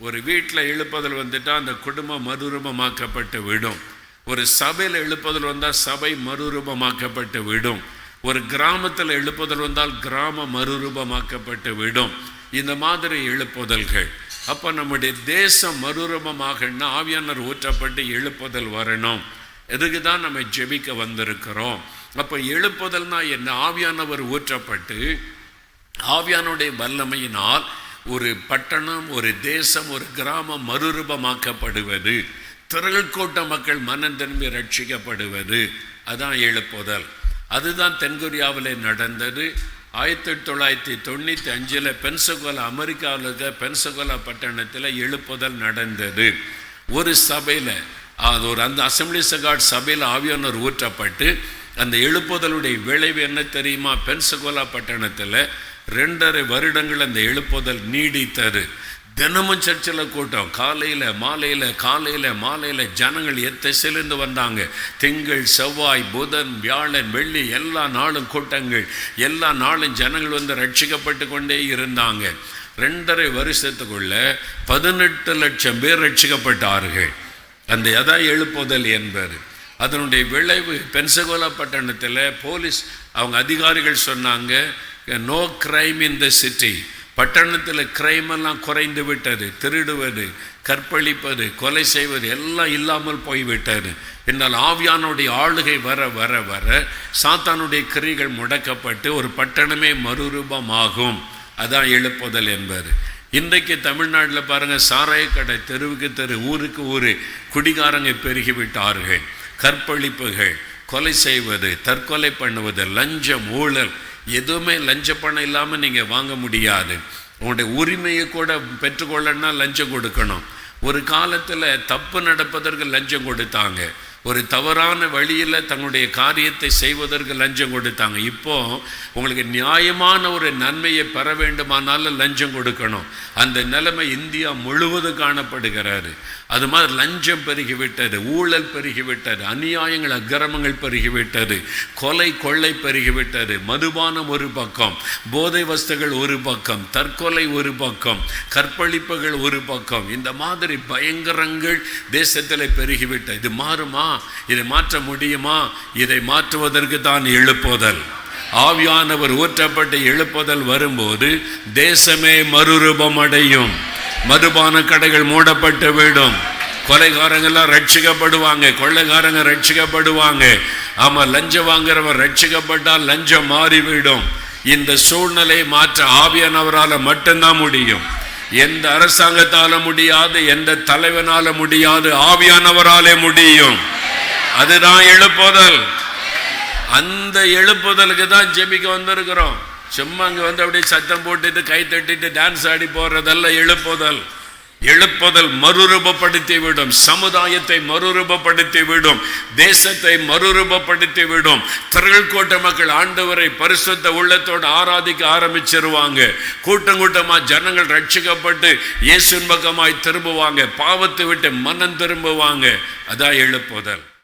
ஒரு வீட்டில் எழுப்புதல் வந்துட்டால் அந்த குடும்பம் மறுரூபமாக்கப்பட்டு விடும். ஒரு சபையில் எழுப்புதல் வந்தால் சபை மறுரூபமாக்கப்பட்டு விடும். ஒரு கிராமத்தில் எழுப்புதல் வந்தால் கிராமம் மறுரூபமாக்கப்பட்டு விடும். இந்த மாதிரி எழுப்புதல்கள். அப்போ நம்முடைய தேசம் மறுரூபமாகனா ஆவியானர் ஊற்றப்பட்டு எழுப்புதல் வரணும். எதுக்கு தான் நம்ம ஜெபிக்க வந்திருக்கிறோம்? அப்போ எழுப்புதல்னா என்ன? ஆவியானவர் ஊற்றப்பட்டு ஆவியானுடைய வல்லமையினால் ஒரு பட்டணம் ஒரு தேசம் ஒரு கிராமம் மறுரூபமாக்கப்படுவது திரள் கூட்ட மக்கள் மனம் திரும்பி ரட்சிக்கப்படுவது அதான் எழுப்புதல். அதுதான் தென்கொரியாவில் நடந்தது. ஆயிரத்தி தொள்ளாயிரத்தி தொண்ணூற்றி அஞ்சில் பென்சகோலா அமெரிக்காவில் இருக்க பென்சகோலா பட்டணத்தில் எழுப்புதல் நடந்தது. ஒரு சபையில் அது ஒரு அந்த அசம்பிளி சகாட் சபையில் ஆவியானவர் ஊற்றப்பட்டு அந்த எழுப்புதலுடைய விளைவு என்ன தெரியுமா? பென்சகோலா பட்டணத்தில் ரெண்டரை வருடங்கள் அந்த எழுப்புதல் நீடித்தது. தினமும் சர்ச்சில் கூட்டம். காலையில் மாலையில் காலையில் மாலையில் ஜனங்கள் எத்திசையிலிருந்து வந்தாங்க. திங்கள் செவ்வாய் புதன் வியாழன் வெள்ளி எல்லா நாளும் கூட்டங்கள். எல்லா நாளும் ஜனங்கள் வந்து ரட்சிக்கப்பட்டு கொண்டே இருந்தாங்க. ரெண்டரை வருஷத்துக்குள்ள பதினெட்டு லட்சம் பேர் ரட்சிக்கப்பட்டார்கள். அந்த எதா எழுப்புதல் என்பது. அதனுடைய விளைவு பென்சகோலா பட்டணத்தில் போலீஸ் அவங்க அதிகாரிகள் சொன்னாங்க no crime in the city பட்டணத்தில் கிரைம் எல்லாம் குறைந்து விட்டது திருடுவது கற்பழிப்பது கொலை செய்வது எல்லாம் இல்லாமல் போய்விட்டது. என்னால் ஆவியானுடைய ஆளுகை வர வர வர சாத்தானுடைய கிரிகள் முடக்கப்பட்டு ஒரு பட்டணமே மறுரூபமாகும். அதான் எழுப்புதல் என்பது. இன்றைக்கு தமிழ்நாட்டில் பாருங்கள் சாராய கடை தெருவுக்கு தெரு ஊருக்கு ஊர் குடிகாரங்க பெருகிவிட்டார்கள். கற்பழிப்புகள் கொலை செய்வது தற்கொலை பண்ணுவது லஞ்சம் ஊழல் எதுவுமே லஞ்ச பணம் இல்லாமல் நீங்கள் வாங்க முடியாது. உங்களுடைய உரிமையை கூட பெற்றுக்கொள்ளன்னா லஞ்சம் கொடுக்கணும். ஒரு காலத்தில் தப்பு நடப்பதற்கு லஞ்சம் கொடுத்தாங்க. ஒரு தவறான வழியில் தங்களுடைய காரியத்தை செய்வதற்கு லஞ்சம் கொடுத்தாங்க. இப்போ உங்களுக்கு நியாயமான ஒரு நன்மையை பெற வேண்டுமானாலும் லஞ்சம் கொடுக்கணும். அந்த நிலைமை இந்தியா முழுவதும் காணப்படுகிறாரு. அது மாதிரி லஞ்சம் பெருகிவிட்டது ஊழல் பெருகிவிட்டது அநியாயங்கள் அக்கிரமங்கள் பெருகிவிட்டது கொலை கொள்ளை பெருகிவிட்டது. மதுபானம் ஒரு பக்கம் போதை வஸ்துகள் ஒரு பக்கம் தற்கொலை ஒரு பக்கம் கற்பழிப்புகள் ஒரு பக்கம். இந்த மாதிரி பயங்கரங்கள் தேசத்தில் பெருகிவிட்டது. இது மாறுமா? இதை மாற்ற முடியுமா? இதை மாற்றுவதற்கு தான் எழுப்புதல். ஆவியானவர் ஊற்றப்பட்டு எழுப்புதல் வரும்போது தேசமே மறுரூபம் அடையும் மதுபான கடைகள் மூடப்பட்டு விடும். கொலைகாரங்கெல்லாம் ரட்சிக்கப்படுவாங்க. கொள்ளைக்காரங்க ரட்சிக்கப்படுவாங்க. ஆமாம் லஞ்சம் வாங்குறவன் ரட்சிக்கப்பட்டால் லஞ்சம் மாறிவிடும். இந்த சூழ்நிலை மாற்ற ஆவியானவரால் மட்டும்தான் முடியும். எந்த அரசாங்கத்தால முடியாது எந்த தலைவனால முடியாது ஆவியானவராலே முடியும். அதுதான் எழுப்புதல். அந்த எழுப்புதலுக்கு தான் ஜெபிக்க வந்திருக்கிறோம். சும்மா அங்கே வந்து அப்படியே சத்தம் போட்டுட்டு கை தட்டிட்டு டான்ஸ் ஆடி போடுறதல்ல எழுப்புதல். எழுப்புதல் மறுரூபப்படுத்தி விடும் சமுதாயத்தை மறுரூபப்படுத்தி விடும் தேசத்தை மறுரூபப்படுத்தி விடும் திரள் மக்கள் ஆண்டவரை பரிசுத்த உள்ளத்தோடு ஆராதிக்க ஆரம்பிச்சிருவாங்க. கூட்டம் கூட்டமாக ஜனங்கள் ரட்சிக்கப்பட்டு இயேசுன் பக்கமாய் திரும்புவாங்க. பாவத்தை விட்டு மனம் திரும்புவாங்க. அதான் எழுப்புதல்.